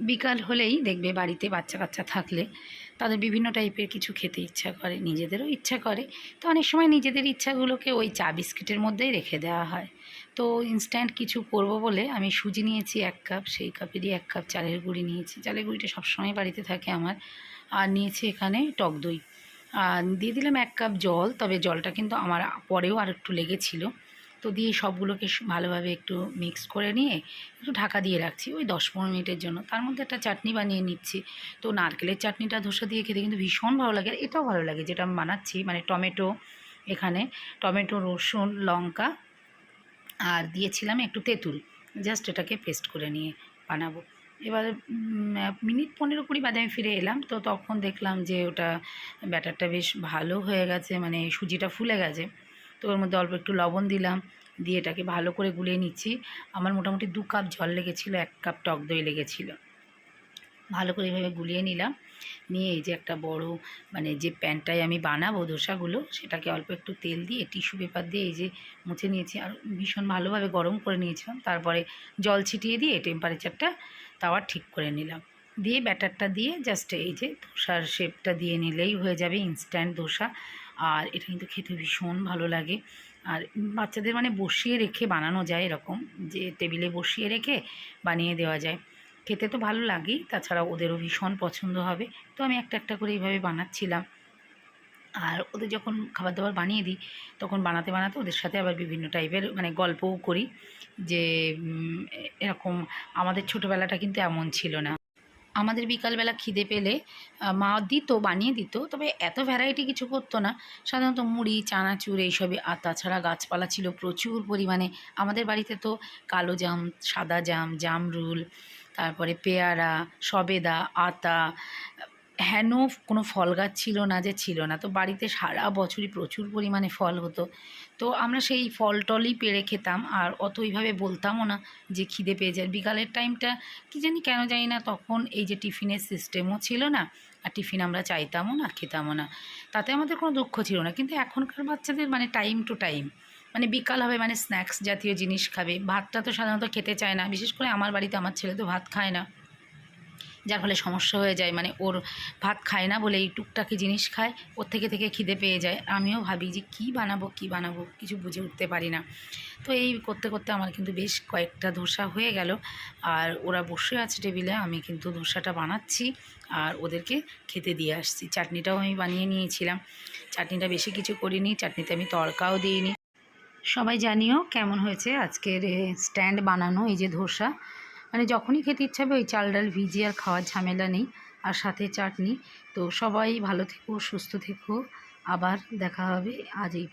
বিকাল হলেই দেখবে বাড়িতে বাচ্চা কাচ্চা থাকলে তাদের বিভিন্ন টাইপের কিছু খেতে ইচ্ছা করে, নিজেদেরও ইচ্ছা করে। তো অনেক সময় নিজেদের ইচ্ছাগুলোকে ওই চা বিস্কিটের মধ্যেই রেখে দেওয়া হয়। তো ইনস্ট্যান্ট কিছু করব বলে আমি সুজি নিয়েছি এক কাপ, সেই কাপেরই এক কাপ চালের গুঁড়ি নিয়েছি। চালের গুঁড়িটা সবসময় বাড়িতে থাকে আমার। আর নিয়েছি এখানে টক দই। আর দিয়ে দিলাম এক কাপ জল, তবে জলটা কিন্তু আমার পরেও আর একটু লেগেছিলো। তো দিয়ে সবগুলোকে ভালোভাবে একটু মিক্স করে নিয়ে একটু ঢাকা দিয়ে রাখছি, ওই দশ পনেরো মিনিটের জন্য। তার মধ্যে একটা চাটনি বানিয়ে নিচ্ছি। তো নারকেলের চাটনিটা ধোসা দিয়ে খেতে কিন্তু ভীষণ ভালো লাগে। আর এটাও ভালো লাগে যেটা আমি বানাচ্ছি মানে টমেটো এখানে। টমেটো, রসুন, লঙ্কা আর দিয়েছিলাম একটু তেঁতুল। জাস্ট এটাকে পেস্ট করে নিয়ে বানাবো। এবার মিনিট পনেরো কুড়ি বাদে আমি ফিরে এলাম। তো তখন দেখলাম যে ওটা ব্যাটারটা বেশ ভালো হয়ে গেছে মানে সুজিটা ফুলে গেছে। তো ওর মধ্যে অল্প একটু লবণ দিলাম, দিয়ে এটাকে ভালো করে গুলিয়ে নিচ্ছি। আমার মোটামুটি দু কাপ জল লেগেছিলো, এক কাপ টক দই লেগেছিলো। ভালো করে এভাবে গুলিয়ে নিলাম। নিয়ে এই যে একটা বড় মানে যে প্যানটায় আমি বানাবো ধোসাগুলো সেটাকে অল্প একটু তেল দিয়ে টিস্যু পেপার দিয়ে এই যে মুছে নিয়েছি। আর ভীষণ ভালোভাবে গরম করে নিয়েছিলাম, তারপরে জল ছিটিয়ে দিয়ে টেম্পারেচারটা তাওয়ার ঠিক করে নিলাম। দিয়ে ব্যাটারটা দিয়ে জাস্ট এই যে ধোসার শেপটা দিয়ে নিলেই হয়ে যাবে ইনস্ট্যান্ট ধোসা আর এটা কিন্তু খেতে ভীষণ ভালো লাগে। আর বাচ্চাদের মানে বসিয়ে রেখে বানানো যায় এরকম, যে টেবিলে বসিয়ে রেখে বানিয়ে দেওয়া যায়। খেতে তো ভালো লাগেই তাছাড়া ওদেরও ভীষণ পছন্দ হবে। তো আমি একটা একটা করে এইভাবে বানাচ্ছিলাম। আর ওদের যখন খাবার দাবার বানিয়ে দিই, তখন বানাতে বানাতে ওদের সাথে আবার বিভিন্ন টাইপের মানে গল্পও করি। যে এরকম আমাদের ছোটোবেলাটা কিন্তু এমন ছিল না। আমাদের বিকালবেলা খিদে পেলে মা দিত, বানিয়ে দিত, তবে এত ভ্যারাইটি কিছু করতো না। সাধারণত মুড়ি, চানাচুর এইসবই, আর তাছাড়া গাছপালা ছিল প্রচুর পরিমাণে। আমাদের বাড়িতে তো কালো জাম, সাদা জাম, জামরুল, তারপরে পেয়ারা, সবেদা, আতা হেন কোনো ফল গাছ ছিল না যে ছিল না। তো বাড়িতে সারা বছরই প্রচুর পরিমাণে ফল হতো। তো আমরা সেই ফল টলই পেড়ে খেতাম। আর অত ওইভাবে বলতামও না যে খিদে পেয়ে যায়। বিকালের টাইমটা কি জানি কেন জানি না, তখন এই যে টিফিনের সিস্টেমও ছিল না। আর টিফিন আমরা চাইতামও না, খেতামও না। তাতে আমাদের কোনো দুঃখ ছিল না। কিন্তু এখনকার বাচ্চাদের মানে টাইম টু টাইম মানে বিকাল হবে মানে স্ন্যাক্স জাতীয় জিনিস খাবে। ভাতটা তো সাধারণত খেতে চায় না। বিশেষ করে আমার বাড়িতে আমার ছেলে তো ভাত খায় না। যার ফলে সমস্যা হয়ে যায়। মানে ওর ভাত খায় না বলে এই টুকটাকি জিনিস খায়, ওর থেকে থেকে খিদে পেয়ে যায়। আমিও ভাবি যে কী বানাবো কী বানাবো, কিছু বুঝে উঠতে পারি না। তো এই করতে করতে আমার কিন্তু বেশ কয়েকটা ধোসা হয়ে গেল। আর ওরা বসে আছে টেবিলে, আমি কিন্তু ধোসাটা বানাচ্ছি আর ওদেরকে খেতে দিয়ে আসছি। চাটনিটাও আমি বানিয়ে নিয়েছিলাম। চাটনিটা বেশি কিছু করিনি, চাটনিতে আমি তড়কাও দিইনি। সবাই জানিও কেমন হয়েছে আজকের স্ট্যান্ড বানানো এই যে ধোসা। মানে যখনই খেতে ইচ্ছা হবে ওই চাল ডাল ভিজিয়ে আর খাওয়ার ঝামেলা নেই আর সাথে চাটনি। তো সবাই ভালো থেকো, সুস্থ থেকো। আবার দেখা হবে আজ এই